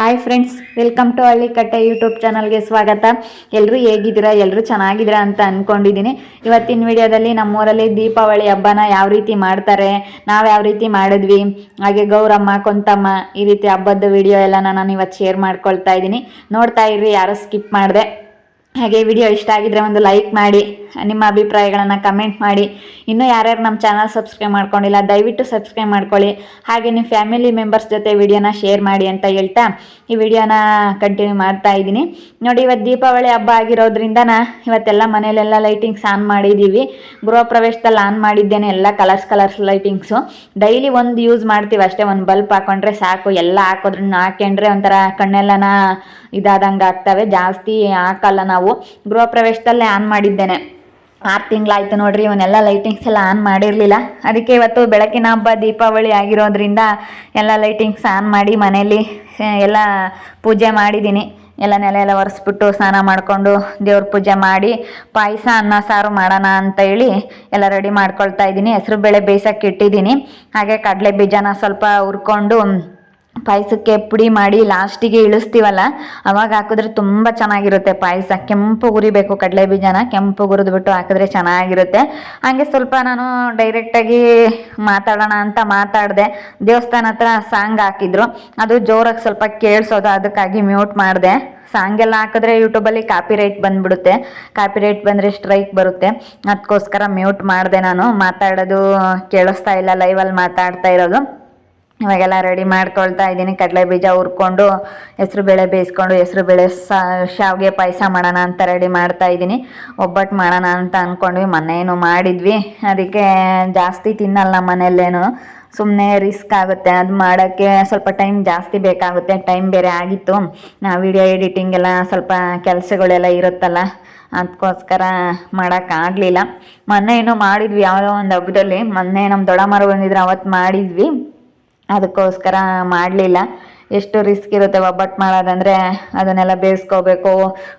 Hi friends welcome to ಹಳ್ಳಿ ಕಟ್ಟೆ YouTube ಚಾನಲ್ಗೆ ಸ್ವಾಗತ. ಎಲ್ಲರೂ ಹೇಗಿದ್ದೀರಾ? ಎಲ್ಲರೂ ಚೆನ್ನಾಗಿದ್ದೀರಾ ಅಂತ ಅಂದ್ಕೊಂಡಿದ್ದೀನಿ ಇವತ್ತಿನ ವಿಡಿಯೋದಲ್ಲಿ ನಮ್ಮೂರಲ್ಲಿ ದೀಪಾವಳಿ ಹಬ್ಬನ ಯಾವ ರೀತಿ ಮಾಡ್ತಾರೆ, ನಾವು ಯಾವ ರೀತಿ ಮಾಡಿದ್ವಿ, ಹಾಗೆ ಗೌರಮ್ಮ, ಕೊಂತಮ್ಮ ಈ ರೀತಿ ಹಬ್ಬದ ವಿಡಿಯೋ ಎಲ್ಲ ನಾನು ಇವತ್ತು ಶೇರ್ ಮಾಡ್ಕೊಳ್ತಾ ಇದ್ದೀನಿ. ನೋಡ್ತಾ ಇರ್ರಿ, ಯಾರೋ ಸ್ಕಿಪ್ ಮಾಡಿದೆ. ಹಾಗೆ ವಿಡಿಯೋ ಇಷ್ಟ ಆಗಿದ್ರೆ ಒಂದು ಲೈಕ್ ಮಾಡಿ, ನಿಮ್ಮ ಅಭಿಪ್ರಾಯಗಳನ್ನು ಕಮೆಂಟ್ ಮಾಡಿ. ಇನ್ನೂ ಯಾರ್ಯಾರು ನಮ್ಮ ಚಾನಲ್ ಸಬ್ಸ್ಕ್ರೈಬ್ ಮಾಡ್ಕೊಂಡಿಲ್ಲ, ದಯವಿಟ್ಟು ಸಬ್ಸ್ಕ್ರೈಬ್ ಮಾಡ್ಕೊಳ್ಳಿ. ಹಾಗೆ ನಿಮ್ಮ ಫ್ಯಾಮಿಲಿ ಮೆಂಬರ್ಸ್ ಜೊತೆ ವಿಡಿಯೋನ ಶೇರ್ ಮಾಡಿ ಅಂತ ಹೇಳ್ತಾ ಈ ವಿಡಿಯೋನ ಕಂಟಿನ್ಯೂ ಮಾಡ್ತಾ ಇದ್ದೀನಿ. ನೋಡಿ ಇವತ್ತು ದೀಪಾವಳಿ ಹಬ್ಬ ಆಗಿರೋದ್ರಿಂದ ಇವತ್ತೆಲ್ಲ ಮನೇಲೆಲ್ಲ ಲೈಟಿಂಗ್ಸ್ ಆನ್ ಮಾಡಿದ್ದೀವಿ ಗೃಹ ಪ್ರವೇಶದಲ್ಲಿ ಆನ್ ಮಾಡಿದ್ದೇನೆ ಎಲ್ಲ ಕಲರ್ಸ್ ಕಲರ್ಸ್ ಲೈಟಿಂಗ್ಸು ಡೈಲಿ ಒಂದು ಯೂಸ್ ಮಾಡ್ತೀವಿ ಅಷ್ಟೇ, ಒಂದು ಬಲ್ಬ್ ಹಾಕೊಂಡ್ರೆ ಸಾಕು. ಎಲ್ಲ ಹಾಕೋದ್ರನ್ನ ಹಾಕೊಂಡ್ರೆ ಒಂಥರ ಕಣ್ಣೆಲ್ಲನ ಇದಾದಂಗೆ ಆಗ್ತವೆ. ಜಾಸ್ತಿ ಹಾಕಲ್ಲ ನಾವು. ಗೃಹ ಪ್ರವೇಶದಲ್ಲೇ ಆನ್ ಮಾಡಿದ್ದೇನೆ. ಆರು ತಿಂಗಳಾಯ್ತು ನೋಡ್ರಿ, ಇವನ್ನೆಲ್ಲ ಲೈಟಿಂಗ್ಸ್ ಎಲ್ಲ ಆನ್ ಮಾಡಿರಲಿಲ್ಲ. ಅದಕ್ಕೆ ಇವತ್ತು ಬೆಳಕಿನ ಹಬ್ಬ, ದೀಪಾವಳಿ ಆಗಿರೋದ್ರಿಂದ ಎಲ್ಲ ಲೈಟಿಂಗ್ಸ್ ಆನ್ ಮಾಡಿ ಮನೆಯಲ್ಲಿ ಎಲ್ಲ ಪೂಜೆ ಮಾಡಿದ್ದೀನಿ ಎಲ್ಲ ನೆಲ ಎಲ್ಲ ಒರೆಸ್ಬಿಟ್ಟು ಸ್ನಾನ ಮಾಡಿಕೊಂಡು ದೇವ್ರ ಪೂಜೆ ಮಾಡಿ, ಪಾಯಸ, ಅನ್ನ, ಸಾರು ಮಾಡೋಣ ಅಂತ ಹೇಳಿ ಎಲ್ಲ ರೆಡಿ ಮಾಡ್ಕೊಳ್ತಾ ಇದ್ದೀನಿ ಹೆಸರು ಬೇಳೆ ಬೇಯಿಸೋಕೆ ಇಟ್ಟಿದ್ದೀನಿ ಹಾಗೆ ಕಡಲೆ ಬೀಜನ ಸ್ವಲ್ಪ ಹುರ್ಕೊಂಡು ಪಾಯಸಕ್ಕೆ ಪುಡಿ ಮಾಡಿ ಲಾಸ್ಟಿಗೆ ಇಳಿಸ್ತೀವಲ್ಲ, ಅವಾಗ ಹಾಕಿದ್ರೆ ತುಂಬ ಚೆನ್ನಾಗಿರುತ್ತೆ ಪಾಯಸ. ಕೆಂಪು ಹುರಿಬೇಕು ಕಡಲೆ ಬೀಜನ, ಕೆಂಪು ಹುರಿದ್ಬಿಟ್ಟು ಹಾಕಿದ್ರೆ ಚೆನ್ನಾಗಿರುತ್ತೆ. ಹಾಗೆ ಸ್ವಲ್ಪ ನಾನು ಡೈರೆಕ್ಟಾಗಿ ಮಾತಾಡೋಣ ಅಂತ ಮಾತಾಡಿದೆ. ದೇವಸ್ಥಾನ ಹತ್ರ ಸಾಂಗ್ ಹಾಕಿದ್ರು. ಅದು ಜೋರಾಗಿ ಸ್ವಲ್ಪ ಕೇಳಿಸೋದು, ಅದಕ್ಕಾಗಿ ಮ್ಯೂಟ್ ಮಾಡಿದೆ. ಸಾಂಗ್ ಎಲ್ಲ ಹಾಕಿದ್ರೆ ಯೂಟ್ಯೂಬಲ್ಲಿ ಕಾಪಿ ರೈಟ್ ಬಂದ್ಬಿಡುತ್ತೆ. ಕಾಪಿ ರೈಟ್ ಬಂದರೆ ಸ್ಟ್ರೈಕ್ ಬರುತ್ತೆ. ಅದಕ್ಕೋಸ್ಕರ ಮ್ಯೂಟ್ ಮಾಡಿದೆ ನಾನು. ಮಾತಾಡೋದು ಕೇಳಿಸ್ತಾ ಇಲ್ಲ ಲೈವಲ್ಲಿ ಮಾತಾಡ್ತಾ ಇರೋದು. ಇವಾಗೆಲ್ಲ ರೆಡಿ ಮಾಡ್ಕೊಳ್ತಾ ಇದ್ದೀನಿ. ಕಡಲೆ ಬೀಜ ಹುರ್ಕೊಂಡು, ಹೆಸ್ರು ಬೇಳೆ ಬೇಯಿಸ್ಕೊಂಡು, ಹೆಸ್ರು ಬೇಳೆ ಶಾವಿಗೆ ಪಾಯಸ ಮಾಡೋಣ ಅಂತ ರೆಡಿ ಮಾಡ್ತಾ ಇದ್ದೀನಿ. ಒಬ್ಬಟ್ಟು ಮಾಡೋಣ ಅಂತ ಅಂದ್ಕೊಂಡ್ವಿ ಮೊನ್ನೇನು ಮಾಡಿದ್ವಿ. ಅದಕ್ಕೆ ಜಾಸ್ತಿ ತಿನ್ನಲ್ಲ ಮನೆಯಲ್ಲೇನು. ಸುಮ್ಮನೆ ರಿಸ್ಕ್ ಆಗುತ್ತೆ. ಅದು ಮಾಡೋಕ್ಕೆ ಸ್ವಲ್ಪ ಟೈಮ್ ಜಾಸ್ತಿ ಬೇಕಾಗುತ್ತೆ. ಟೈಮ್ ಬೇರೆ ಆಗಿತ್ತು. ನಾ ವಿಡಿಯೋ ಎಡಿಟಿಂಗ್ ಎಲ್ಲ ಸ್ವಲ್ಪ ಕೆಲಸಗಳೆಲ್ಲ ಇರುತ್ತಲ್ಲ ಅದಕ್ಕೋಸ್ಕರ ಮಾಡೋಕ್ಕಾಗಲಿಲ್ಲ ಮೊನ್ನೆ ಏನೋ ಮಾಡಿದ್ವಿ, ಯಾವುದೋ ಒಂದು ಹಬ್ಬದಲ್ಲಿ. ಮೊನ್ನೆ ನಮ್ಮ ದೊಡ್ಡಮ್ಮರು ಬಂದಿದ್ರು, ಅವತ್ತು ಮಾಡಿದ್ವಿ. ಅದಕ್ಕೋಸ್ಕರ ಮಾಡಲಿಲ್ಲ. ಎಷ್ಟು ರಿಸ್ಕ್ ಇರುತ್ತೆ ಒಬ್ಬಟ್ಟು ಮಾಡೋದಂದರೆ ಅದನ್ನೆಲ್ಲ ಬೇಯಿಸ್ಕೋಬೇಕು,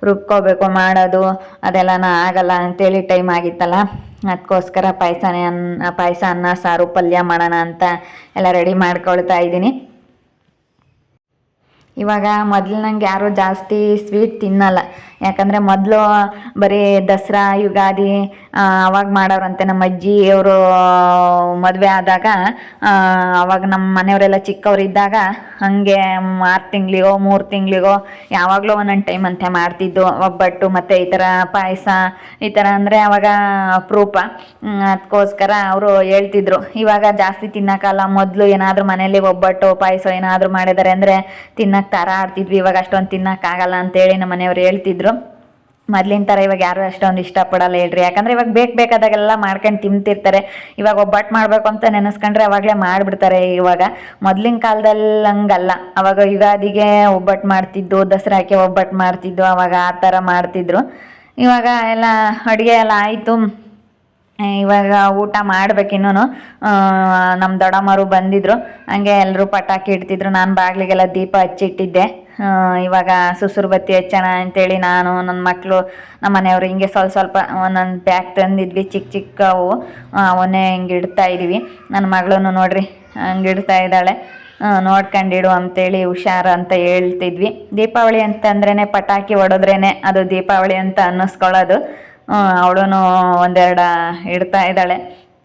ರುಬ್ಕೋಬೇಕು ಮಾಡೋದು ಅದೆಲ್ಲ ಆಗಲ್ಲ ಅಂತೇಳಿ ಟೈಮ್ ಆಗಿತ್ತಲ್ಲ. ಅದಕ್ಕೋಸ್ಕರ ಪಾಯಸನೇ ಅನ್ನ ಪಾಯಸ, ಅನ್ನ, ಸಾರು, ಪಲ್ಯ ಮಾಡೋಣ ಅಂತ ಎಲ್ಲ ರೆಡಿ ಮಾಡ್ಕೊಳ್ತಾ ಇದ್ದೀನಿ. ಇವಾಗ ಮೊದಲು ನಂಗೆ ಯಾರೂ ಜಾಸ್ತಿ ಸ್ವೀಟ್ ತಿನ್ನಲ್ಲ. ಯಾಕಂದರೆ ಮೊದಲು ಬರೀ ದಸರಾ, ಯುಗಾದಿ ಅವಾಗ ಮಾಡೋರಂತೆ ನಮ್ಮ ಅಜ್ಜಿ ಅವರು ಮದುವೆ ಆದಾಗ ಅವಾಗ ನಮ್ಮ ಮನೆಯವರೆಲ್ಲ ಚಿಕ್ಕವರಿದ್ದಾಗ ಹಾಗೆ ಆರು ತಿಂಗಳಿಗೋ, ಮೂರು ತಿಂಗಳಿಗೋ ಯಾವಾಗಲೂ ಒಂದೊಂದು ಟೈಮ್ ಅಂತೆ ಮಾಡ್ತಿದ್ದು. ಒಬ್ಬಟ್ಟು ಮತ್ತು ಈ ಥರ ಪಾಯಸ, ಈ ಥರ ಅಂದರೆ ಅವಾಗ ಅಪರೂಪ ಅದಕ್ಕೋಸ್ಕರ ಅವರು ಹೇಳ್ತಿದ್ರು. ಇವಾಗ ಜಾಸ್ತಿ ತಿನ್ನೋಕ್ಕಲ್ಲ. ಮೊದಲು ಏನಾದರೂ ಮನೇಲಿ ಒಬ್ಬಟ್ಟು, ಪಾಯಸ ಏನಾದರೂ ಮಾಡಿದ್ದಾರೆ ಅಂದರೆ ತಿನ್ನಕ್ಕೆ ಥರ ಆಡ್ತಿದ್ವಿ. ಇವಾಗ ಅಷ್ಟೊಂದು ತಿನ್ನೋಕ್ಕಾಗಲ್ಲ ಅಂತೇಳಿ ನಮ್ಮ ಮನೆಯವ್ರು ಹೇಳ್ತಿದ್ರು. ಮೊದ್ಲಿನ ಥರ ಇವಾಗ ಯಾರು ಅಷ್ಟೊಂದು ಇಷ್ಟಪಡಲ್ಲ ಹೇಳ್ರಿ. ಯಾಕಂದ್ರೆ ಇವಾಗ ಬೇಕು ಬೇಕಾದಾಗೆಲ್ಲ ಮಾಡ್ಕೊಂಡು ತಿಂತಿರ್ತಾರೆ. ಇವಾಗ ಒಬ್ಬಟ್ಟು ಮಾಡಬೇಕು ಅಂತ ನೆನೆಸ್ಕೊಂಡ್ರೆ ಅವಾಗಲೇ ಮಾಡಿಬಿಡ್ತಾರೆ ಇವಾಗ. ಮೊದ್ಲಿನ ಕಾಲದಲ್ಲಿ ಹಂಗಲ್ಲ ಅವಾಗ ಯುಗಾದಿಗೆ ಒಬ್ಬಟ್ಟು ಮಾಡ್ತಿದ್ದು, ದಸರಾಕ್ಕೆ ಒಬ್ಬಟ್ಟು ಮಾಡ್ತಿದ್ದು, ಅವಾಗ ಆ ಥರ ಮಾಡ್ತಿದ್ರು. ಇವಾಗ ಎಲ್ಲ ಅಡುಗೆ ಎಲ್ಲ ಆಯಿತು. ಇವಾಗ ಊಟ ಮಾಡ್ಬೇಕಿನ್ನೂ ನಮ್ಮ ದೊಡ್ಡಮ್ಮರು ಬಂದಿದ್ರು. ಹಂಗೆ ಎಲ್ಲರೂ ಪಟಾಕಿ ಇಡ್ತಿದ್ರು. ನಾನು ಬಾಗಿಲಿಗೆಲ್ಲ ದೀಪ ಹಚ್ಚಿಟ್ಟಿದ್ದೆ. ಇವಾಗ ಸುಸುರು ಬತ್ತಿ ಹಚ್ಚೋಣ ಅಂತೇಳಿ ನಾನು ನನ್ನ ಮಕ್ಕಳು ನಮ್ಮ ಮನೆಯವರು ಹಿಂಗೆ ಸ್ವಲ್ಪ ಸ್ವಲ್ಪ ಒಂದೊಂದು ಬ್ಯಾಗ್ ತಂದಿದ್ವಿ ಚಿಕ್ಕ ಚಿಕ್ಕವು ಅವನ್ನೇ ಹಿಂಗೆ ಇಡ್ತಾ ಇದ್ವಿ. ನನ್ನ ಮಗಳೂ ನೋಡ್ರಿ, ಹಂಗೆ ಇಡ್ತಾ ಇದ್ದಾಳೆ. ನೋಡ್ಕೊಂಡಿಡು ಅಂತೇಳಿ ಹುಷಾರು ಅಂತ ಹೇಳ್ತಿದ್ವಿ. ದೀಪಾವಳಿ ಅಂತಂದ್ರೇ ಪಟಾಕಿ ಹೊಡೆದ್ರೇನೆ ಅದು ದೀಪಾವಳಿ ಅಂತ ಅನ್ನಿಸ್ಕೊಳ್ಳೋದು. ಅವಳು ಒಂದೆರಡು ಇಡ್ತಾ ಇದ್ದಾಳೆ.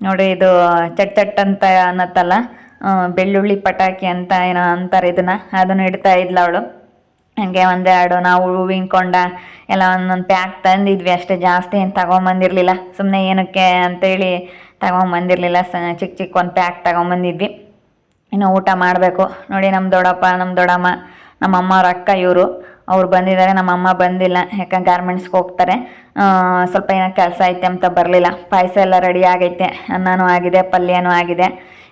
ನೋಡಿ ಇದು ಚಟ್ ಚಟ್ ಅಂತ ಅನ್ನತ್ತಲ್ಲ ಬೆಳ್ಳುಳ್ಳಿ ಪಟಾಕಿ ಅಂತ ಏನೋ ಅಂತಾರೆ ಇದನ್ನ, ಅದನ್ನು ಇಡ್ತಾ ಇದ್ಲ ಅವಳು. ಹಂಗೆ ಒಂದೆರಡು ನಾವು ಹೂವಿನ ಕೊಂಡ ಎಲ್ಲ ಒಂದೊಂದು ಪ್ಯಾಕ್ ತಂದಿದ್ವಿ, ಅಷ್ಟೇ ಜಾಸ್ತಿ ಏನು ತಗೊಂಬಂದಿರಲಿಲ್ಲ. ಸುಮ್ಮನೆ ಏನಕ್ಕೆ ಅಂತೇಳಿ ತಗೊಂಬಂದಿರಲಿಲ್ಲ, ಸ ಚಿಕ್ಕ ಚಿಕ್ಕ ಒಂದು ಪ್ಯಾಕ್ ತಗೊಂಬಂದಿದ್ವಿ. ಇನ್ನು ಊಟ ಮಾಡಬೇಕು. ನೋಡಿ ನಮ್ಮ ದೊಡ್ಡಪ್ಪ ನಮ್ಮ ದೊಡ್ಡಮ್ಮ, ನಮ್ಮ ಅಮ್ಮ ಅವ್ರ ಅಕ್ಕ ಇವರು, ಅವ್ರು ಬಂದಿದ್ದಾರೆ. ನಮ್ಮ ಅಮ್ಮ ಬಂದಿಲ್ಲ, ಯಾಕಂದ್ರೆ ಗಾರ್ಮೆಂಟ್ಸ್ಗೆ ಹೋಗ್ತಾರೆ. ಸ್ವಲ್ಪ ಏನೋ ಕೆಲಸ ಐತೆ ಅಂತ ಬರಲಿಲ್ಲ. ಪಾಯಸ ಎಲ್ಲ ರೆಡಿ ಆಗೈತೆ. ಅನ್ನನೂ ಆಗಿದೆ, ಪಲ್ಯನೂ ಆಗಿದೆ.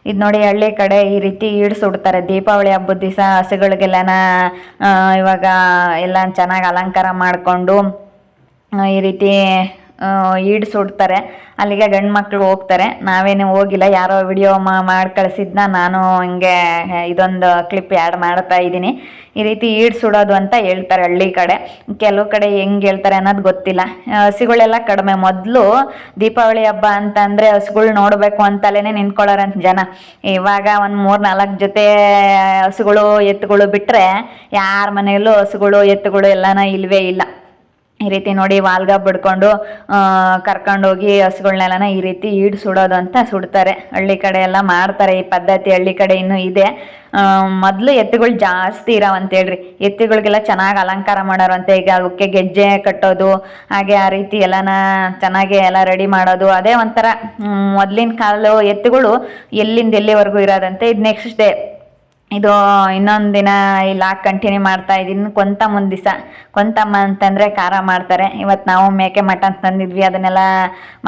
ಇದು ನೋಡಿ ಹಳ್ಳಿ ಕಡೆ ಈ ರೀತಿ ಈಡ್ ಸುಡ್ತಾರೆ ದೀಪಾವಳಿ ಹಬ್ಬದ ದಿವಸ ಹಸುಗಳಿಗೆಲ್ಲನ ಇವಾಗ ಎಲ್ಲ ಚೆನ್ನಾಗಿ ಅಲಂಕಾರ ಮಾಡಿಕೊಂಡು ಈ ರೀತಿ ಈಡ್ ಸುಡ್ತಾರೆ ಅಲ್ಲಿಗೆ ಗಂಡು ಮಕ್ಕಳು ಹೋಗ್ತಾರೆ. ನಾವೇನು ಹೋಗಿಲ್ಲ. ಯಾರೋ ವಿಡಿಯೋ ಮಾಡಿ ಕಳಿಸಿದ್ನ. ನಾನು ಹಿಂಗೆ ಇದೊಂದು ಕ್ಲಿಪ್ ಆ್ಯಡ್ ಮಾಡ್ತಾ ಇದ್ದೀನಿ. ಈ ರೀತಿ ಈಡ್ ಸುಡೋದು ಅಂತ ಹೇಳ್ತಾರೆ ಹಳ್ಳಿ ಕಡೆ. ಕೆಲವು ಕಡೆ ಹೆಂಗೆ ಹೇಳ್ತಾರೆ ಅನ್ನೋದು ಗೊತ್ತಿಲ್ಲ. ಹಸುಗಳೆಲ್ಲ ಕಡಿಮೆ. ಮೊದಲು ದೀಪಾವಳಿ ಹಬ್ಬ ಅಂತ ಅಂದರೆ ಹಸುಗಳು ನೋಡಬೇಕು ಅಂತಲೇ ನಿಂತ್ಕೊಳ್ಳೋರಂತ ಜನ. ಇವಾಗ ಒಂದು ಮೂರು ನಾಲ್ಕು ಜೊತೆ ಹಸುಗಳು, ಎತ್ತುಗಳು ಬಿಟ್ಟರೆ ಯಾರ ಮನೆಯಲ್ಲೂ ಹಸುಗಳು, ಎತ್ತುಗಳು ಎಲ್ಲನ ಇಲ್ಲವೇ ಇಲ್ಲ. ಈ ರೀತಿ ನೋಡಿ ವಾಲ್ಗ ಬಿಡ್ಕೊಂಡು ಕರ್ಕೊಂಡೋಗಿ ಹಸುಗಳನ್ನೆಲ್ಲನ ಈ ರೀತಿ ಈಡ್ ಸುಡೋದು ಅಂತ ಸುಡ್ತಾರೆ. ಹಳ್ಳಿ ಕಡೆ ಎಲ್ಲ ಮಾಡ್ತಾರೆ, ಈ ಪದ್ಧತಿ ಹಳ್ಳಿ ಕಡೆ ಇನ್ನೂ ಇದೆ. ಮೊದಲು ಎತ್ತುಗಳು ಜಾಸ್ತಿ ಇರೋವಂತೇಳ್ರಿ ಎತ್ತುಗಳಿಗೆಲ್ಲ ಚೆನ್ನಾಗಿ ಅಲಂಕಾರ ಮಾಡೋರಂತೆ ಈಗ ಅವಕ್ಕೆ ಗೆಜ್ಜೆ ಕಟ್ಟೋದು, ಹಾಗೆ ಆ ರೀತಿ ಎಲ್ಲನ ಚೆನ್ನಾಗಿ ಎಲ್ಲ ರೆಡಿ ಮಾಡೋದು. ಅದೇ ಒಂಥರ ಮೊದಲಿನ ಕಾಲ ಎತ್ತುಗಳು ಎಲ್ಲಿಂದ ಎಲ್ಲಿವರೆಗೂ ಇರೋದಂತೆ. ಇದು ನೆಕ್ಸ್ಟ್ ಡೇ ಇದು ಇನ್ನೊಂದು ದಿನ ಹಾಕಿ ಕಂಟಿನ್ಯೂ ಮಾಡ್ತಾ ಇದ್ದೀನಿ ಕೊಂತಮ್ಮನ ದಿವಸ ಕೊಂತಮ್ಮ ಅಂತಂದರೆ ಖಾರ ಮಾಡ್ತಾರೆ. ಇವತ್ತು ನಾವು ಮೇಕೆ ಮಟನ್ ತಂದಿದ್ವಿ. ಅದನ್ನೆಲ್ಲ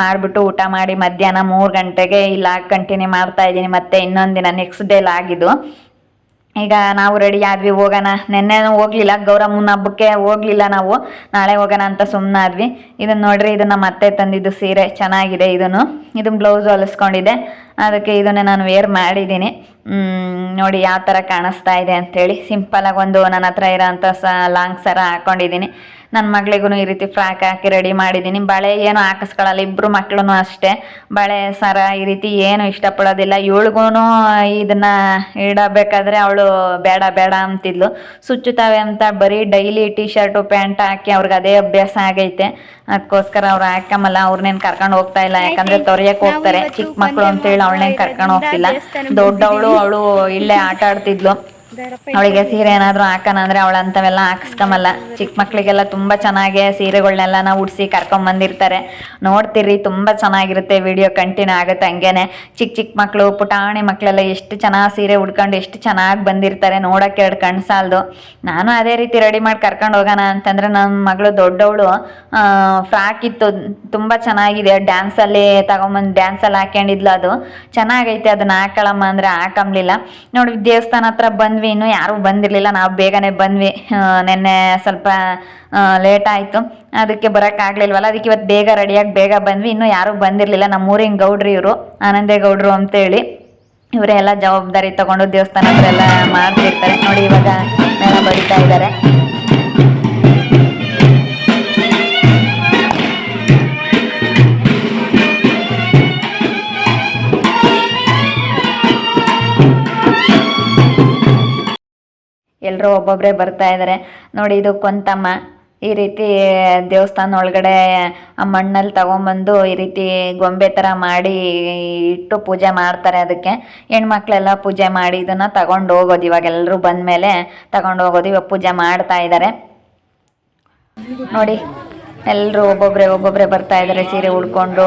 ಮಾಡಿಬಿಟ್ಟು ಊಟ ಮಾಡಿ ಮಧ್ಯಾಹ್ನ ಮೂರು ಗಂಟೆಗೆ ಈ ಹಾಕಿ ಕಂಟಿನ್ಯೂ ಮಾಡ್ತಾ ಇದ್ದೀನಿ ಮತ್ತೆ ಇನ್ನೊಂದು ದಿನ ನೆಕ್ಸ್ಟ್ ಡೇ ಆಗಿದ್ದು ಈಗ ನಾವು ರೆಡಿ ಆದ್ವಿ, ಹೋಗೋಣ. ನೆನ್ನೆ ಹೋಗ್ಲಿಲ್ಲ. ಗೌರಮ್ಮನ ಹಬ್ಬಕ್ಕೆ ಹೋಗ್ಲಿಲ್ಲ ನಾವು. ನಾಳೆ ಹೋಗೋಣ ಅಂತ ಸುಮ್ಮನಾದ್ವಿ ಇದನ್ನ ನೋಡ್ರಿ, ಇದನ್ನ ಮತ್ತೆ ತಂದಿದ್ದು ಸೀರೆ. ಚೆನ್ನಾಗಿದೆ ಇದನ್ನು. ಇದನ್ನ ಬ್ಲೌಸ್ ಹೊಲಿಸ್ಕೊಂಡಿದ್ದೆ. ಅದಕ್ಕೆ ಇದನ್ನ ನಾನು ವೇರ್ ಮಾಡಿದ್ದೀನಿ. ನೋಡಿ ಯಾವ ಥರ ಕಾಣಿಸ್ತಾ ಇದೆ ಅಂತೇಳಿ. ಸಿಂಪಲಾಗಿ ಒಂದು ನನ್ನ ಹತ್ರ ಇರೋಂಥ ಸ ಲಾಂಗ್ ಸರ ಹಾಕ್ಕೊಂಡಿದ್ದೀನಿ ನನ್ನ ಮಗಳಿಗೂ ಈ ರೀತಿ ಫ್ರಾಕ್ ಹಾಕಿ ರೆಡಿ ಮಾಡಿದ್ದೀನಿ. ಬಳೆ ಏನು ಹಾಕಿಸ್ಕೊಳ್ಳಲ್ಲ ಇಬ್ಬರು ಮಕ್ಕಳು ಅಷ್ಟೇ. ಬಳೆ ಸರ ಈ ರೀತಿ ಏನು ಇಷ್ಟಪಡೋದಿಲ್ಲ. ಇವಳಿಗೂ ಇದನ್ನ ಇಡಬೇಕಾದ್ರೆ ಅವಳು ಬೇಡ ಬೇಡ ಅಂತಿದ್ಲು. ಸುಚ್ಚುತ್ತವೆ ಅಂತ ಬರೀ ಡೈಲಿ ಟೀ ಶರ್ಟು ಪ್ಯಾಂಟ್ ಹಾಕಿ ಅವ್ರಿಗೆ ಅದೇ ಅಭ್ಯಾಸ ಆಗೈತೆ. ಅದಕ್ಕೋಸ್ಕರ ಅವ್ರು ಹಾಕಮಲ್ಲ ಅವ್ರನ್ನೇನು ಕರ್ಕೊಂಡು ಹೋಗ್ತಾ ಇಲ್ಲ. ಯಾಕಂದ್ರೆ ತೊರೆಯಕ್ಕೆ ಹೋಗ್ತಾರೆ. ಚಿಕ್ಕ ಮಕ್ಕಳು ಅಂತೇಳಿ ಅವಳನ್ನೇನು ಕರ್ಕೊಂಡು ಹೋಗ್ತಿಲ್ಲ. ದೊಡ್ಡವಳು ಅವಳು ಇಲ್ಲೇ ಆಟ ಆಡ್ತಿದ್ಲು ಅವಳಿಗೆ ಸೀರೆ ಏನಾದರೂ ಹಾಕೋಣ ಅಂದ್ರೆ ಅವಳು ಅಂತವೆಲ್ಲ ಹಾಕಿಸ್ಕೊಂಬಲ್ಲ ಚಿಕ್ಕ ಮಕ್ಳಿಗೆಲ್ಲ ತುಂಬ ಚೆನ್ನಾಗಿ ಸೀರೆಗಳನ್ನೆಲ್ಲ ನಾವು ಉಡ್ಸಿ ಕರ್ಕೊಂಬಂದಿರ್ತಾರೆ ನೋಡ್ತಿರಿ ತುಂಬ ಚೆನ್ನಾಗಿರುತ್ತೆ ವಿಡಿಯೋ ಕಂಟಿನ್ಯೂ ಆಗುತ್ತೆ ಹಂಗೇನೆ. ಚಿಕ್ಕ ಚಿಕ್ಕ ಮಕ್ಕಳು ಪುಟಾಣಿ ಮಕ್ಳೆಲ್ಲ ಎಷ್ಟು ಚೆನ್ನಾಗಿ ಸೀರೆ ಉಡ್ಕೊಂಡು ಎಷ್ಟು ಚೆನ್ನಾಗಿ ಬಂದಿರ್ತಾರೆ ನೋಡೋಕೆ ಎರಡು ಕಣ್ಸಾಲ್ದು. ಸಾಲದು ನಾನು ಅದೇ ರೀತಿ ರೆಡಿ ಮಾಡಿ ಕರ್ಕೊಂಡು ಹೋಗೋಣ ಅಂತಂದ್ರೆ ನನ್ನ ಮಗಳು ದೊಡ್ಡವಳು ಫ್ರಾಕ್ ಇತ್ತು ತುಂಬ ಚೆನ್ನಾಗಿದೆ. ಡ್ಯಾನ್ಸಲ್ಲಿ ತಗೊಂಬಂದು ಡ್ಯಾನ್ಸಲ್ಲಿ ಹಾಕೊಂಡಿದ್ಲು ಅದು. ಚೆನ್ನಾಗೈತೆ ಅದನ್ನ ಹಾಕೊಳ್ಳಮ್ಮ ಅಂದರೆ ಹಾಕಂಬ್ಲಿಲ್ಲ ನೋಡಿ ದೇವಸ್ಥಾನ ಹತ್ರ ಬಂದ್ವಿ ಇನ್ನೂ ಯಾರೂ ಬಂದಿರಲಿಲ್ಲ. ನಾವು ಬೇಗನೆ ಬಂದ್ವಿ. ನೆನ್ನೆ ಸ್ವಲ್ಪ ಲೇಟ್ ಆಯಿತು. ಅದಕ್ಕೆ ಬರೋಕ್ಕಾಗಲಿಲ್ವಲ್ಲ ಅದಕ್ಕೆ ಇವತ್ತು ಬೇಗ ರೆಡಿಯಾಗಿ ಬೇಗ ಬಂದ್ವಿ. ಇನ್ನೂ ಯಾರೂ ಬಂದಿರಲಿಲ್ಲ. ನಮ್ಮೂರಿನ ಗೌಡ್ರು ಇವರು, ಆನಂದೇ ಗೌಡ್ರು ಅಂತೇಳಿ. ಇವರೇ ಎಲ್ಲ ಜವಾಬ್ದಾರಿ ತಗೊಂಡು ದೇವಸ್ಥಾನ ಎಲ್ಲ ಮಾಡ್ತಿರ್ತಾರೆ. ನೋಡಿ ಇವಾಗ ಬರಿತಾ ಬಡಿತಾ ಇದ್ದಾರೆ ಎಲ್ಲರೂ ಒಬ್ಬೊಬ್ಬರೇ ಬರ್ತಾ ಇದ್ದಾರೆ ನೋಡಿ, ಇದು ಕೊಂತಮ್ಮ. ಈ ರೀತಿ ದೇವಸ್ಥಾನ ಒಳಗಡೆ ಮಣ್ಣಲ್ಲಿ ತಗೊಂಬಂದು ಈ ರೀತಿ ಗೊಂಬೆ ಥರ ಮಾಡಿ ಇಟ್ಟು ಪೂಜೆ ಮಾಡ್ತಾರೆ ಅದಕ್ಕೆ. ಹೆಣ್ಮಕ್ಳೆಲ್ಲ ಪೂಜೆ ಮಾಡಿ ಇದನ್ನು ತಗೊಂಡು ಹೋಗೋದು. ಇವಾಗ ಎಲ್ಲರೂ ಬಂದ ಮೇಲೆ ತಗೊಂಡು ಹೋಗೋದು. ಇವಾಗ ಪೂಜೆ ಮಾಡ್ತಾ ಇದ್ದಾರೆ ನೋಡಿ ಎಲ್ಲರೂ ಒಬ್ಬೊಬ್ಬರೇ ಒಬ್ಬೊಬ್ಬರೇ ಬರ್ತಾ ಇದ್ದಾರೆ ಸೀರೆ ಉಡ್ಕೊಂಡು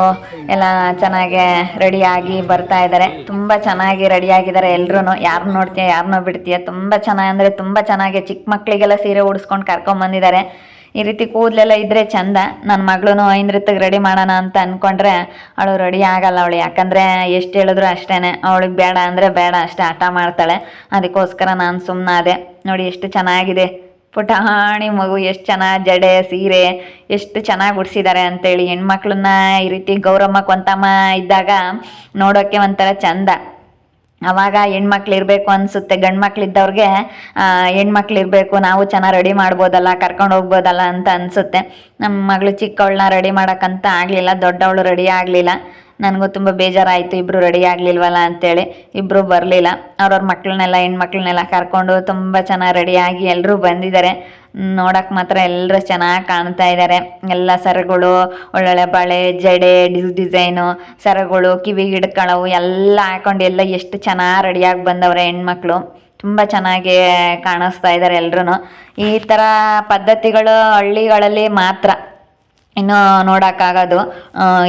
ಎಲ್ಲ ಚೆನ್ನಾಗಿ ರೆಡಿಯಾಗಿ ಬರ್ತಾ ಇದ್ದಾರೆ ತುಂಬ ಚೆನ್ನಾಗಿ ರೆಡಿಯಾಗಿದ್ದಾರೆ ಎಲ್ಲರೂ ಯಾರು ನೋಡ್ತೀಯ ಯಾರನ್ನೋ ಬಿಡ್ತೀಯ, ತುಂಬ ಚೆನ್ನಾಗಿ ಅಂದರೆ ತುಂಬ ಚೆನ್ನಾಗಿ ಚಿಕ್ಕ ಮಕ್ಕಳಿಗೆಲ್ಲ ಸೀರೆ ಉಡಿಸ್ಕೊಂಡು ಕರ್ಕೊಂಬಂದಿದ್ದಾರೆ ಈ ರೀತಿ ಕೂದಲೆಲ್ಲ ಇದ್ದರೆ ಚಂದ. ನನ್ನ ಮಗಳೂ ಐನೃತ್ಯಕ್ಕೆ ರೆಡಿ ಮಾಡೋಣ ಅಂತ ಅಂದ್ಕೊಂಡ್ರೆ ಅವಳು ರೆಡಿ ಆಗಲ್ಲ ಅವಳು. ಯಾಕಂದರೆ ಎಷ್ಟು ಹೇಳಿದ್ರು ಅಷ್ಟೇ ಅವಳಿಗೆ ಬೇಡ ಅಂದರೆ ಬೇಡ, ಅಷ್ಟೇ ಹಠ ಮಾಡ್ತಾಳೆ. ಅದಕ್ಕೋಸ್ಕರ ನಾನು ಸುಮ್ಮನಾದೆ ನೋಡಿ ಎಷ್ಟು ಚೆನ್ನಾಗಿದೆ. ಪುಟಾಣಿ ಮಗು ಎಷ್ಟು ಚೆನ್ನಾಗಿ ಜಡೆ, ಸೀರೆ, ಎಷ್ಟು ಚೆನ್ನಾಗಿ ಉಡ್ಸಿದ್ದಾರೆ ಅಂತೇಳಿ ಹೆಣ್ಮಕ್ಳನ್ನ ಈ ರೀತಿ ಗೌರಮ್ಮ ಕೊಂತಮ್ಮ ಇದ್ದಾಗ ನೋಡೋಕ್ಕೆ ಒಂಥರ ಚಂದ. ಅವಾಗ ಹೆಣ್ಮಕ್ಳು ಇರಬೇಕು ಅನಿಸುತ್ತೆ. ಗಂಡು ಮಕ್ಳಿದ್ದವ್ರಿಗೆ ಹೆಣ್ಮಕ್ಳು ಇರಬೇಕು, ನಾವು ಚೆನ್ನಾಗಿ ರೆಡಿ ಮಾಡ್ಬೋದಲ್ಲ, ಕರ್ಕೊಂಡು ಹೋಗ್ಬೋದಲ್ಲ ಅಂತ ಅನಿಸುತ್ತೆ. ನಮ್ಮ ಮಗಳು ಚಿಕ್ಕವಳನ್ನ ರೆಡಿ ಮಾಡೋಕ್ಕಂತ ಆಗಲಿಲ್ಲ, ದೊಡ್ಡವಳು ರೆಡಿ ಆಗಲಿಲ್ಲ. ನನಗೂ ತುಂಬ ಬೇಜಾರಾಯಿತು ಇಬ್ಬರು ರೆಡಿ ಆಗಲಿಲ್ವಲ್ಲ ಅಂತೇಳಿ. ಇಬ್ಬರು ಬರಲಿಲ್ಲ. ಅವ್ರವ್ರ ಮಕ್ಕಳನ್ನೆಲ್ಲ ಹೆಣ್ಮಕ್ಳನ್ನೆಲ್ಲ ಕರ್ಕೊಂಡು ತುಂಬ ಚೆನ್ನಾಗಿ ರೆಡಿಯಾಗಿ ಎಲ್ಲರೂ ಬಂದಿದ್ದಾರೆ. ನೋಡಕ್ಕೆ ಮಾತ್ರ ಎಲ್ಲರೂ ಚೆನ್ನಾಗಿ ಕಾಣ್ತಾ ಇದ್ದಾರೆ. ಎಲ್ಲ ಸರಗಳು, ಒಳ್ಳೊಳ್ಳೆ ಬಳೆ, ಜಡೆ, ಡಿಸ್, ಡಿಸೈನು, ಸರಗಳು, ಕಿವಿ ಹಿಡ್ಕೊಳ್ಳವು ಎಲ್ಲ ಹಾಕೊಂಡು ಎಲ್ಲ ಎಷ್ಟು ಚೆನ್ನಾಗಿ ರೆಡಿಯಾಗಿ ಬಂದವ್ರೆ ಹೆಣ್ಮಕ್ಳು. ತುಂಬ ಚೆನ್ನಾಗಿ ಕಾಣಿಸ್ತಾ ಇದ್ದಾರೆ ಎಲ್ಲರೂ ಈ ಥರ ಪದ್ಧತಿಗಳು ಹಳ್ಳಿಗಳಲ್ಲಿ ಮಾತ್ರ. ಇನ್ನು ನೋಡೋಕ್ಕಾಗೋದು.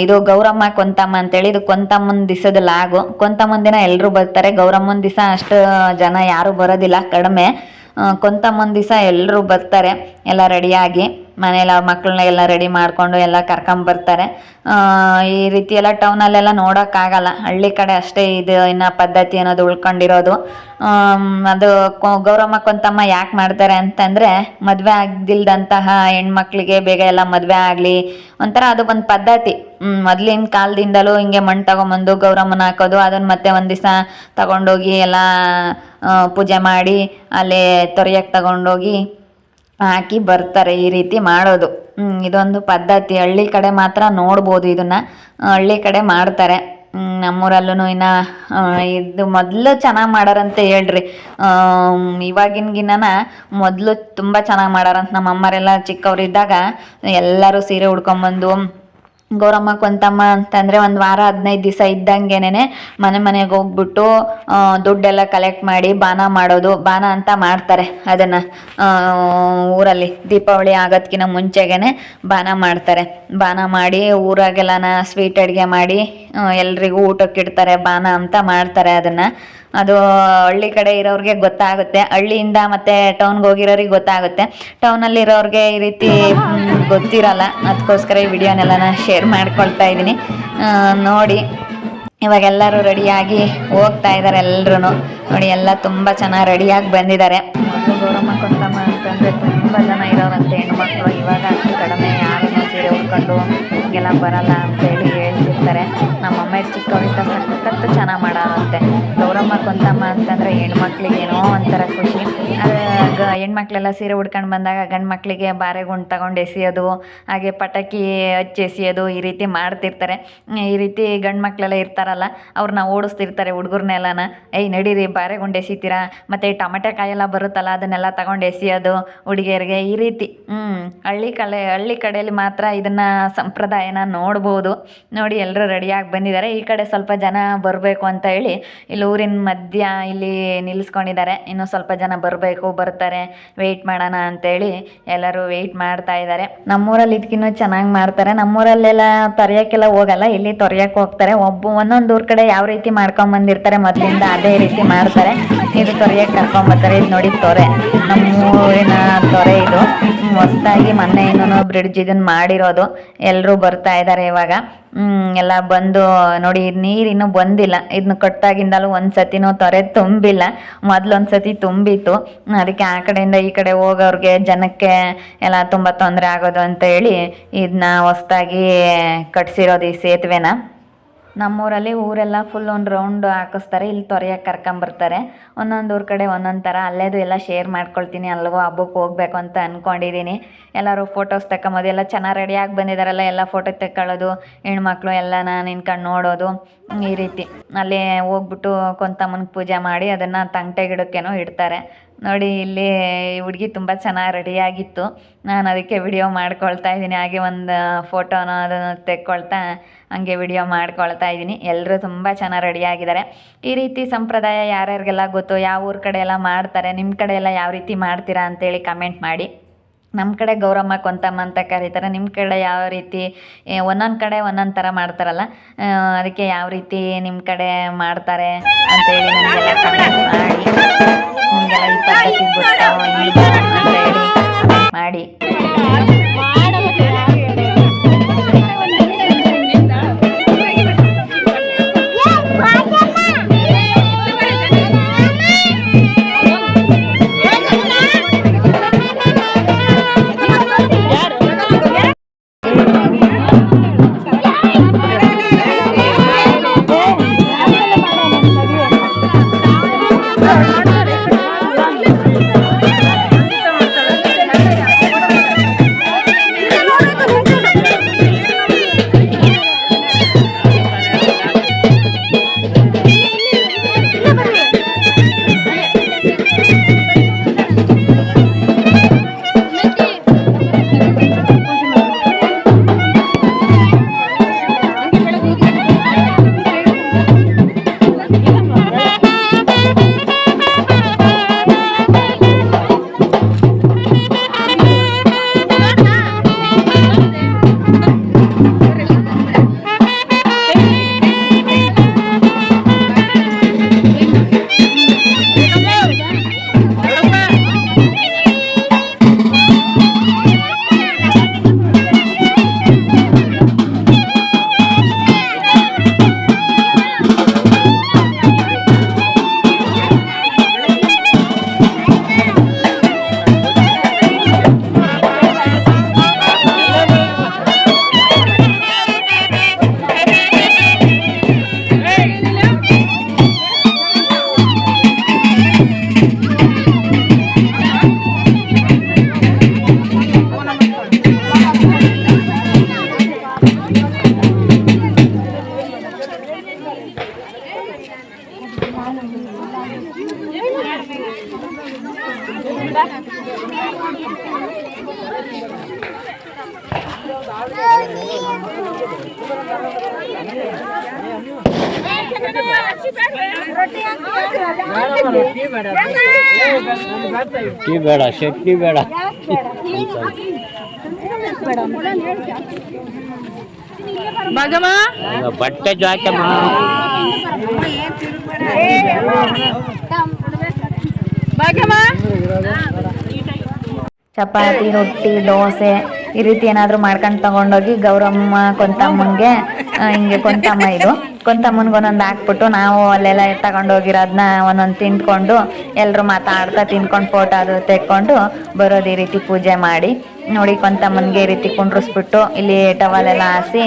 ಇದು ಗೌರಮ್ಮ ಕೊಂತಮ್ಮ ಅಂತೇಳಿ, ಇದು ಕೊಂತಮ್ಮನ ದಿವಸದ ಲಾಗು. ಕೊಂತಮ್ಮನ ದಿನ ಎಲ್ಲರೂ ಬರ್ತಾರೆ. ಗೌರಮ್ಮನ ದಿವಸ ಅಷ್ಟು ಜನ ಯಾರೂ ಬರೋದಿಲ್ಲ ಕಡಿಮೆ. ಕೊಂತಮ್ಮನ ದಿವಸ ಎಲ್ಲರೂ ಬರ್ತಾರೆ ಎಲ್ಲ ರೆಡಿಯಾಗಿ ಮನೇಲಿ ಅವ್ರ ಮಕ್ಕಳನ್ನ ಎಲ್ಲ ರೆಡಿ ಮಾಡಿಕೊಂಡು ಎಲ್ಲ ಕರ್ಕೊಂಬರ್ತಾರೆ ಈ ರೀತಿ ಎಲ್ಲ ಟೌನಲ್ಲೆಲ್ಲ ನೋಡೋಕ್ಕಾಗಲ್ಲ ಹಳ್ಳಿ ಕಡೆ ಅಷ್ಟೇ ಇದು ಇನ್ನು ಪದ್ಧತಿ ಅನ್ನೋದು ಉಳ್ಕೊಂಡಿರೋದು. ಅದು ಗೌರಮ್ಮ ಕೊಂತಮ್ಮ ಯಾಕೆ ಮಾಡ್ತಾರೆ ಅಂತಂದರೆ, ಮದುವೆ ಆಗದಿಲ್ದಂತಹ ಹೆಣ್ಮಕ್ಳಿಗೆ ಬೇಗ ಎಲ್ಲ ಮದುವೆ ಆಗಲಿ, ಒಂಥರ ಅದು ಒಂದು ಪದ್ಧತಿ. ಮೊದಲಿನ ಕಾಲದಿಂದಲೂ ಹಿಂಗೆ ಮಣ್ಣು ತಗೊಂಬಂದು ಗೌರಮ್ಮನ ಹಾಕೋದು ಅದನ್ನ ಮತ್ತೆ ಒಂದು ದಿವಸ ತಗೊಂಡೋಗಿ ಎಲ್ಲ ಪೂಜೆ ಮಾಡಿ, ಅಲ್ಲೇ ತೊರೆಯಕ್ಕೆ ತಗೊಂಡೋಗಿ ಹಾಕಿ ಬರ್ತಾರೆ ಈ ರೀತಿ ಮಾಡೋದು. ಇದೊಂದು ಪದ್ಧತಿ. ಹಳ್ಳಿ ಕಡೆ ಮಾತ್ರ ನೋಡ್ಬೋದು ಇದನ್ನ. ಹಳ್ಳಿ ಕಡೆ ಮಾಡ್ತಾರೆ. ನಮ್ಮೂರಲ್ಲೂ ಇನ್ನ ಇದು ಮೊದಲು ಚೆನ್ನಾಗಿ ಮಾಡಾರಂತೆ ಹೇಳ್ರಿ. ಇವಾಗಿನ್ಗಿನ್ನ ಮೊದಲು ತುಂಬ ಚೆನ್ನಾಗಿ ಮಾಡಾರಂತ. ನಮ್ಮ ಅಮ್ಮರೆಲ್ಲ ಚಿಕ್ಕವರಿದ್ದಾಗ ಎಲ್ಲರೂ ಸೀರೆ ಉಡ್ಕೊಂಬಂದು ಗೌರಮ್ಮ ಕೊಂತಮ್ಮ ಅಂತಂದರೆ ಒಂದು ವಾರ ಹದಿನೈದು ದಿವಸ ಇದ್ದಂಗೆನೇ ಮನೆ ಮನೆಗೆ ಹೋಗ್ಬಿಟ್ಟು ದುಡ್ಡೆಲ್ಲ ಕಲೆಕ್ಟ್ ಮಾಡಿ ಬಾನ ಮಾಡೋದು ಬಾನ ಅಂತ ಮಾಡ್ತಾರೆ ಅದನ್ನು. ಊರಲ್ಲಿ ದೀಪಾವಳಿ ಆಗೋದ್ಕಿಂತ ಮುಂಚೆಗೇನೆ ಬಾನ ಮಾಡ್ತಾರೆ. ಬಾನ ಮಾಡಿ ಊರಾಗೆಲ್ಲನ ಸ್ವೀಟ್ ಅಡುಗೆ ಮಾಡಿ ಎಲ್ರಿಗೂ ಊಟಕ್ಕೆ ಇಡ್ತಾರೆ ಬಾನ ಅಂತ ಮಾಡ್ತಾರೆ ಅದನ್ನು. ಅದು ಹಳ್ಳಿ ಕಡೆ ಇರೋರಿಗೆ ಗೊತ್ತಾಗುತ್ತೆ. ಹಳ್ಳಿಯಿಂದ ಮತ್ತೆ ಟೌನ್ಗೆ ಹೋಗಿರೋರಿಗೆ ಗೊತ್ತಾಗುತ್ತೆ. ಟೌನಲ್ಲಿ ಇರೋರಿಗೆ ಈ ರೀತಿ ಗೊತ್ತಿರಲ್ಲ. ಅದಕ್ಕೋಸ್ಕರ ಈ ವಿಡಿಯೋನೆಲ್ಲ ಶೇರ್ ಮಾಡ್ಕೊಳ್ತಾ ಇದ್ದೀನಿ. ನೋಡಿ, ಇವಾಗ ಎಲ್ಲರೂ ರೆಡಿಯಾಗಿ ಹೋಗ್ತಾ ಇದ್ದಾರೆ ಎಲ್ಲರೂ ನೋಡಿ, ಎಲ್ಲ ತುಂಬ ಚೆನ್ನಾಗಿ ರೆಡಿಯಾಗಿ ಬಂದಿದ್ದಾರೆ ಗೌರಮ್ಮ ಕೊಡ್ತಮ್ಮ ಅಂತಂದರೆ ತುಂಬ ಜನ ಇರೋರಂತೆ ಹೆಣ್ಮಕ್ಳು. ಇವಾಗ ಅಷ್ಟು ಕಡಿಮೆ ಯಾರನ್ನೂ ಸೀರೆ ಉಟ್ಕೊಂಡು ಹೀಗೆಲ್ಲ ಬರಲ್ಲ ಅಂತೇಳಿ ಹೇಳ್ತಿರ್ತಾರೆ. ನಮ್ಮ ಅಮ್ಮ ಚಿಕ್ಕವಳಿಂದ ಸಖತ್ತು ಚೆನ್ನಾಗಿ ಮಾಡೋರಂತೆ ಗೌರಮ್ಮ ಕೊಂತಮ್ಮ ಅಂತಂದರೆ ಹೆಣ್ಮಕ್ಳಿಗೆ ಏನೋ ಒಂಥರ ಖುಷಿ. ಗ ಹೆಣ್ಮಕ್ಳೆಲ್ಲ ಸೀರೆ ಉಡ್ಕೊಂಡು ಬಂದಾಗ ಗಂಡು ಮಕ್ಕಳಿಗೆ ಬಾರೆ ಗುಂಡು ತಗೊಂಡು ಎಸೆಯೋದು, ಹಾಗೆ ಪಟಾಕಿ ಹಚ್ಚಿ ಎಸೆಯೋದು ಈ ರೀತಿ ಮಾಡ್ತಿರ್ತಾರೆ. ಈ ರೀತಿ ಗಂಡು ಮಕ್ಕಳೆಲ್ಲ ಇರ್ತಾರಲ್ಲ ಅವ್ರನ್ನ ಓಡಿಸ್ತಿರ್ತಾರೆ ಹುಡುಗರ್ನೆಲ್ಲನ. ಏಯ್, ನಡೀರಿ ಬಾರೆ ಗುಂಡು ಎಸಿತೀರಾ? ಮತ್ತು ಟಮಟೆ ಕಾಯೆಲ್ಲ ಬರುತ್ತಲ್ಲ, ಅದನ್ನೆಲ್ಲ ತಗೊಂಡು ಎಸೆಯೋದು ಹುಡುಗಿಯರಿಗೆ ಈ ರೀತಿ ಹ್ಞೂ ಹಳ್ಳಿ ಕಡೆ ಹಳ್ಳಿ ಕಡೆಯಲ್ಲಿ ಮಾತ್ರ ಇದನ್ನು ಸಂಪ್ರದಾಯನ ನೋಡ್ಬೋದು. ನೋಡಿ ಎಲ್ಲರೂ ರೆಡಿಯಾಗಿ ಬಂದಿದ್ದಾರೆ. ಈ ಕಡೆ ಸ್ವಲ್ಪ ಜನ ಬರಬೇಕು ಅಂತ ಹೇಳಿ, ಇಲ್ಲಿ ಊರಿನ ಮಧ್ಯ ಇಲ್ಲಿ ನಿಲ್ಲಿಸ್ಕೊಂಡಿದ್ದಾರೆ ಇನ್ನು ಸ್ವಲ್ಪ ಜನ ಬರಬೇಕು, ಬರ್ತಾರೆ. ವೆಯ್ಟ್ ಮಾಡೋಣ ಅಂತೇಳಿ ಎಲ್ಲರೂ ವೆಯ್ಟ್ ಮಾಡ್ತಾ ಇದ್ದಾರೆ. ನಮ್ಮೂರಲ್ಲಿ ಇದಕ್ಕಿನ್ನೂ ಚೆನ್ನಾಗಿ ಮಾಡ್ತಾರೆ. ನಮ್ಮೂರಲ್ಲೆಲ್ಲ ತೊರೆಯೋಕ್ಕೆಲ್ಲ ಹೋಗಲ್ಲ, ಇಲ್ಲಿ ತೊರೆಯೋಕೆ ಹೋಗ್ತಾರೆ. ಒಬ್ಬ ಒಂದೊಂದು ಊರ ಕಡೆ ಯಾವ ರೀತಿ ಮಾಡ್ಕೊಂಡ್ ಬಂದಿರ್ತಾರೆ ಮೊದಲಿಂದ ಅದೇ ರೀತಿ ಮಾಡ್ತಾರೆ. ಇದು ತೊರೆಯೋಕೆ ಕರ್ಕೊಂಬರ್ತಾರೆ ಇದು ನೋಡಿ, ತೊರೆ. ನಮ್ಮೂರಿನ ತೊರೆ ಇದು. ಹೊಸ್ದಾಗಿ ಮೊನ್ನೆ ಏನೋ ಬ್ರಿಡ್ಜ್ ಇದನ್ನ ಮಾಡಿರೋದು. ಎಲ್ಲರೂ ಬರ್ತಾ ಇದ್ದಾರೆ ಇವಾಗ. ಎಲ್ಲ ಬಂದು ನೋಡಿ ನೀರು ಇನ್ನೂ ಬಂದಿಲ್ಲ. ಇದನ್ನ ಕಟ್ಟಾಗಿಂದಲೂ ಒಂದು ಸತಿನೂ ತೊರೆ ತುಂಬಿಲ್ಲ. ಮೊದಲೊಂದು ಸತಿ ತುಂಬಿತ್ತು. ಅದಕ್ಕೆ ಆ ಕಡೆಯಿಂದ ಈ ಕಡೆ ಹೋಗೋರ್ಗೆ ಜನಕ್ಕೆ ಎಲ್ಲ ತುಂಬ ತೊಂದರೆ ಆಗೋದು ಅಂತ ಹೇಳಿ ಇದನ್ನ ಹೊಸದಾಗಿ ಕಟ್ಸಿರೋದು ಈ ಸೇತುವೆನ. ನಮ್ಮೂರಲ್ಲಿ ಊರೆಲ್ಲ ಫುಲ್ ಒಂದು ರೌಂಡ್ ಹಾಕಿಸ್ತಾರೆ, ಇಲ್ಲಿ ತೊರೆಯಕ್ಕೆ ಕರ್ಕೊಂಬರ್ತಾರೆ ಒಂದೊಂದು ಊರ ಕಡೆ ಒಂದೊಂದು ಥರ ಅಲ್ಲೇದು ಎಲ್ಲ ಶೇರ್ ಮಾಡ್ಕೊಳ್ತೀನಿ, ಅಲ್ವೋ ಹಬ್ಬಕ್ಕೆ ಹೋಗ್ಬೇಕು ಅಂತ ಅಂದ್ಕೊಂಡಿದ್ದೀನಿ ಎಲ್ಲರೂ ಫೋಟೋಸ್ ತಗೊಂಬೋದು ಎಲ್ಲ ಚೆನ್ನಾಗಿ ರೆಡಿಯಾಗಿ ಬಂದಿದ್ದಾರಲ್ಲ ಎಲ್ಲ ಫೋಟೋ ತಗೊಳ್ಳೋದು ಹೆಣ್ಮಕ್ಳು ಎಲ್ಲನ ನಿನ್ಕಂಡು ನೋಡೋದು, ಈ ರೀತಿ. ಅಲ್ಲಿ ಹೋಗ್ಬಿಟ್ಟು ಕೊಂತಮ್ಮನಿಗೆ ಪೂಜೆ ಮಾಡಿ, ಅದನ್ನು ತಂಗಟೆ ಗಿಡಕ್ಕೇನೋ ಇಡ್ತಾರೆ. ನೋಡಿ, ಇಲ್ಲಿ ಹುಡುಗಿ ತುಂಬ ಚೆನ್ನಾಗಿ ರೆಡಿಯಾಗಿತ್ತು ನಾನು ಅದಕ್ಕೆ ವಿಡಿಯೋ ಮಾಡ್ಕೊಳ್ತಾ ಇದ್ದೀನಿ, ಹಾಗೆ ಒಂದು ಫೋಟೋನ ಅದನ್ನು ತೆಕ್ಕೊಳ್ತಾ ಹಂಗೆ ವಿಡಿಯೋ ಮಾಡ್ಕೊಳ್ತಾ ಇದ್ದೀನಿ. ಎಲ್ಲರೂ ತುಂಬ ಚೆನ್ನಾಗಿ ರೆಡಿಯಾಗಿದ್ದಾರೆ ಈ ರೀತಿ ಸಂಪ್ರದಾಯ ಯಾರ್ಯಾರಿಗೆಲ್ಲ ಗೊತ್ತು, ಯಾವ ಊರ ಕಡೆ ಎಲ್ಲ ಮಾಡ್ತಾರೆ ನಿಮ್ಮ ಕಡೆ ಎಲ್ಲ ಯಾವ ರೀತಿ ಮಾಡ್ತೀರಾ ಅಂತೇಳಿ ಕಮೆಂಟ್ ಮಾಡಿ. ನಮ್ಮ ಕಡೆ ಗೌರಮ್ಮ, ಕೊಂತಮ್ಮ ಅಂತ ಕರೀತಾರೆ. ನಿಮ್ಮ ಕಡೆ ಯಾವ ರೀತಿ ಒಂದೊಂದು ಕಡೆ ಒಂದೊಂದು ಥರ ಮಾಡ್ತಾರಲ್ಲ ಅದಕ್ಕೆ ಯಾವ ರೀತಿ ನಿಮ್ಮ ಕಡೆ ಮಾಡ್ತಾರೆ ಅಂತೇಳಿ ನನಗೆಲ್ಲ ಕಮೆಂಟ್ ಮಾಡಿ. ನಿಮಗೆಲ್ಲ ಈ ಪದ್ಧತಿ ಗೊತ್ತಾವ ಟೀ ಬೇಡ. ಬಟ್ಟೆ ಜಾಕೆಮ್ಮ ಚಪಾತಿ ರೊಟ್ಟಿ ದೋಸೆ ಈ ರೀತಿ ಏನಾದರೂ ಮಾಡ್ಕೊಂಡು ತಗೊಂಡೋಗಿ ಗೌರಮ್ಮ ಕೊಂತಮ್ಮಂಗೆ ಹಿಂಗೆ ಕೊಂತಮ್ಮ ಇದು. ಕೊಂತಮ್ಮನಿಗೆ ಒಂದೊಂದು ಹಾಕ್ಬಿಟ್ಟು ನಾವು ಅಲ್ಲೆಲ್ಲ ತಗೊಂಡೋಗಿರೋದನ್ನ ಒಂದೊಂದು ತಿಂದ್ಕೊಂಡು ಎಲ್ಲರೂ ಮಾತಾಡ್ತಾ ತಿನ್ಕೊಂಡು ಫೋಟೋ ಅದು ತೆಕ್ಕೊಂಡು ಬರೋದು ಈ ರೀತಿ ಪೂಜೆ ಮಾಡಿ. ನೋಡಿ ಕೊಂತಮ್ಮನಿಗೆ ಈ ರೀತಿ ಕುಂಡ್ರಿಸ್ಬಿಟ್ಟು ಇಲ್ಲಿ ಟವಲೆಲ್ಲ ಹಾಸಿ,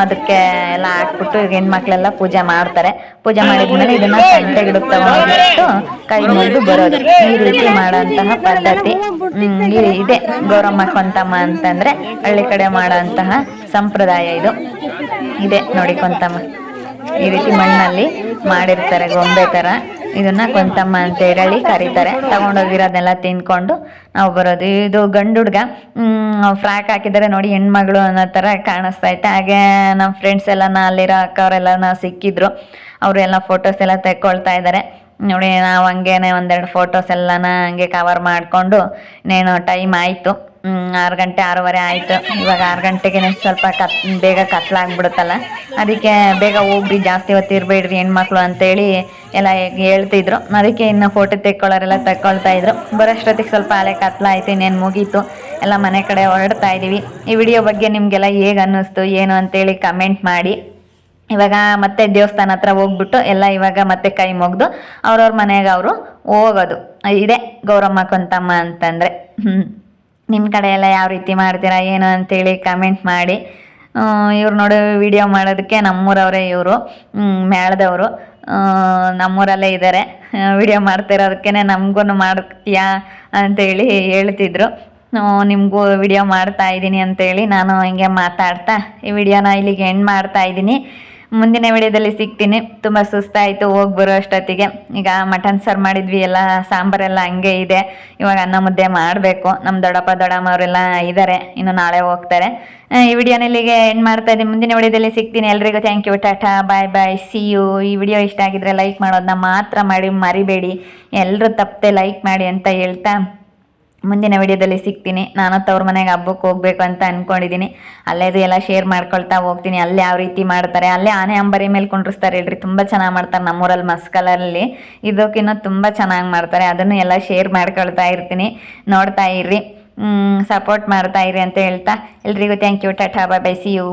ಅದಕ್ಕೆ ಎಲ್ಲ ಹಾಕ್ಬಿಟ್ಟು ಈಗ ಹೆಣ್ಮಕ್ಳೆಲ್ಲ ಪೂಜೆ ಮಾಡ್ತಾರೆ. ಪೂಜೆ ಮಾಡಿದ್ಮೇಲೆ ಇದನ್ನ ಸಂತೆ ಗಿಡಕ್ಕೆ ತಗೊಂಡ್ಬಿಟ್ಟು ಕೈ ಮುಗಿದು ಬರೋದು. ಈ ರೀತಿ ಮಾಡೋಂತಹ ಪದ್ಧತಿ. ಇದೆ. ಗೌರಮ್ಮ ಕೊಂತಮ್ಮ ಅಂತಂದ್ರೆ ಹಳ್ಳಿ ಕಡೆ ಮಾಡೋಂತಹ ಸಂಪ್ರದಾಯ ಇದು. ಇದೆ ನೋಡಿ ಕೊಂತಮ್ಮ ಈ ರೀತಿ ಮಣ್ಣಲ್ಲಿ ಮಾಡಿರ್ತಾರೆ ಗೊಂಬೆ ತರ. ಇದನ್ನ ಕೊಂತಮ್ಮ ಅಂತ ಹೇಳಿ ಕರೀತಾರೆ. ತಗೊಂಡೋಗಿರೋದನ್ನೆಲ್ಲ ತಿನ್ಕೊಂಡು ನಾವು ಬರೋದು. ಇದು ಗಂಡು ಹುಡ್ಗ ಫ್ರಾಕ್ ಹಾಕಿದ್ದಾರೆ ನೋಡಿ, ಹೆಣ್ಮಗಳು ಅನ್ನೋ ಥರ ಕಾಣಿಸ್ತಾ ಇತ್ತು. ಹಾಗೆ ನಮ್ಮ ಫ್ರೆಂಡ್ಸ್ ಎಲ್ಲ ಅಲ್ಲಿರೋ ಅಕ್ಕವರೆಲ್ಲ ಸಿಕ್ಕಿದ್ರು. ಅವರೆಲ್ಲ ಫೋಟೋಸ್ ಎಲ್ಲ ತೆಕ್ಕೊಳ್ತಾ ಇದ್ದಾರೆ. ನೋಡಿ, ನಾವು ಹಂಗೇನೆ ಒಂದೆರಡು ಫೋಟೋಸ್ ಎಲ್ಲನ ಹಂಗೆ ಕವರ್ ಮಾಡಿಕೊಂಡು ಇನ್ನೇನು ಟೈಮ್ ಆಯಿತು. ಆರು ಗಂಟೆ ಆರೂವರೆ ಆಯಿತು. ಇವಾಗ ಆರು ಗಂಟೆಗೆ ಸ್ವಲ್ಪ ಕತ್, ಬೇಗ ಕತ್ಲಾಗ್ಬಿಡುತ್ತಲ್ಲ. ಅದಕ್ಕೆ ಬೇಗ ಹೋಗ್ರಿ ಜಾಸ್ತಿ ಹೊತ್ತು ಇರಬೇಡ್ರಿ ಹೆಣ್ಮಕ್ಳು ಅಂತೇಳಿ ಎಲ್ಲ ಹೇಳ್ತಿದ್ರು. ಅದಕ್ಕೆ ಇನ್ನು ಫೋಟೋ ತೆಕ್ಕೊಳ್ಳೋರೆಲ್ಲ ತಗೊಳ್ತಾ ಇದ್ರು. ಬರೋಷ್ಟೊತ್ತಿಗೆ ಸ್ವಲ್ಪ ಅಲೆ ಕತ್ಲಾಯ್ತು ಇನ್ನೇನು ಮುಗೀತು. ಎಲ್ಲ ಮನೆ ಕಡೆ ಹೊರಡ್ತಾ ಇದ್ದೀವಿ ಈ ವಿಡಿಯೋ ಬಗ್ಗೆ ನಿಮಗೆಲ್ಲ ಹೇಗೆ ಅನ್ನಿಸ್ತು, ಏನು ಅಂತೇಳಿ ಕಮೆಂಟ್ ಮಾಡಿ. ಇವಾಗ ಮತ್ತೆ ದೇವಸ್ಥಾನ ಹತ್ರ ಹೋಗ್ಬಿಟ್ಟು ಎಲ್ಲ ಇವಾಗ ಮತ್ತೆ ಕೈ ಮುಗ್ದು ಅವ್ರವ್ರ ಮನೆಗೆ ಅವರು ಹೋಗೋದು. ಇದೆ ಗೌರಮ್ಮ ಕೊಂತಮ್ಮ ಅಂತಂದರೆ. ಹ್ಞೂ ನಿಮ್ಮ ಕಡೆ ಎಲ್ಲ ಯಾವ ರೀತಿ ಮಾಡ್ತೀರಾ, ಏನು ಅಂತೇಳಿ ಕಮೆಂಟ್ ಮಾಡಿ. ಇವ್ರು ನೋಡಿ ವಿಡಿಯೋ ಮಾಡೋದಕ್ಕೆ ನಮ್ಮೂರವರೇ ಇವರು ಮೇಳದವರು. ನಮ್ಮೂರಲ್ಲೇ ಇದ್ದಾರೆ ವಿಡಿಯೋ ಮಾಡ್ತಿರೋದಕ್ಕೆ ನಮಗೂ ಮಾಡ್ತೀಯಾ ಅಂತೇಳಿ ಹೇಳ್ತಿದ್ರು. ನಿಮಗೂ ವಿಡಿಯೋ ಮಾಡ್ತಾ ಇದ್ದೀನಿ ಅಂತೇಳಿ ನಾನು ಹಿಂಗೆ ಮಾತಾಡ್ತಾ ಈ ವಿಡಿಯೋನ ಇಲ್ಲಿಗೆ ಎಂಡ್ ಮಾಡ್ತಾ ಇದ್ದೀನಿ. ಮುಂದಿನ ವಿಡಿಯೋದಲ್ಲಿ ಸಿಗ್ತೀನಿ. ತುಂಬ ಸುಸ್ತಾಯಿತು, ಹೋಗಿ ಬರೋ ಅಷ್ಟೊತ್ತಿಗೆ. ಈಗ ಮಟನ್ ಸಾರು ಮಾಡಿದ್ವಿ, ಎಲ್ಲ ಸಾಂಬಾರೆಲ್ಲ ಹಂಗೆ ಇದೆ. ಇವಾಗ ಅನ್ನ ಮುದ್ದೆ ಮಾಡಬೇಕು. ನಮ್ಮ ದೊಡ್ಡಪ್ಪ, ದೊಡ್ಡಮ್ಮ ಅವರೆಲ್ಲ ಇದ್ದಾರೆ ಇನ್ನು ನಾಳೆ ಹೋಗ್ತಾರೆ. ಈ ವಿಡಿಯೋನಲ್ಲಿಗೆ ಎಂಡ್ ಮಾಡ್ತಾ ಇದ್ದೀನಿ. ಮುಂದಿನ ವಿಡಿಯೋದಲ್ಲಿ ಸಿಗ್ತೀನಿ. ಎಲ್ರಿಗೂ thank you tata bye bye see you ಈ ವಿಡಿಯೋ ಇಷ್ಟ ಆಗಿದ್ರೆ ಲೈಕ್ ಮಾಡೋದನ್ನ ಮಾತ್ರ ಮಾಡಿ, ಮರಿಬೇಡಿ. ಎಲ್ಲರೂ ತಪ್ಪದೆ ಲೈಕ್ ಮಾಡಿ ಅಂತ ಹೇಳ್ತಾ ಮುಂದಿನ ವಿಡಿಯೋದಲ್ಲಿ ಸಿಗ್ತೀನಿ. ನಾನು ತವ್ರ ಮನೆಗೆ ಹಬ್ಬಕ್ಕೆ ಹೋಗ್ಬೇಕು ಅಂತ ಅನ್ಕೊಂಡಿದ್ದೀನಿ. ಅಲ್ಲೇದು ಎಲ್ಲ ಶೇರ್ ಮಾಡ್ಕೊಳ್ತಾ ಹೋಗ್ತೀನಿ. ಅಲ್ಲಿ ಯಾವ ರೀತಿ ಮಾಡ್ತಾರೆ. ಅಲ್ಲೇ ಆನೆ ಅಂಬರಿ ಮೇಲೆ ಕುಂಡ್ರಿಸ್ತಾರೆ ಹೇಳ್ರಿ ತುಂಬ ಚೆನ್ನಾಗಿ ಮಾಡ್ತಾರೆ ನಮ್ಮೂರಲ್ಲಿ ಮಸ್ಕಲಲ್ಲಿ ಇದಕ್ಕಿನ್ನೂ ತುಂಬ ಚೆನ್ನಾಗಿ ಮಾಡ್ತಾರೆ. ಅದನ್ನು ಎಲ್ಲ ಶೇರ್ ಮಾಡ್ಕೊಳ್ತಾ ಇರ್ತೀನಿ. ನೋಡ್ತಾ ಇರ್ರಿ. ಸಪೋರ್ಟ್ ಮಾಡ್ತಾ ಇರಿ ಅಂತ ಹೇಳ್ತಾ. ಎಲ್ರಿಗೂ thank you tata bye bye see you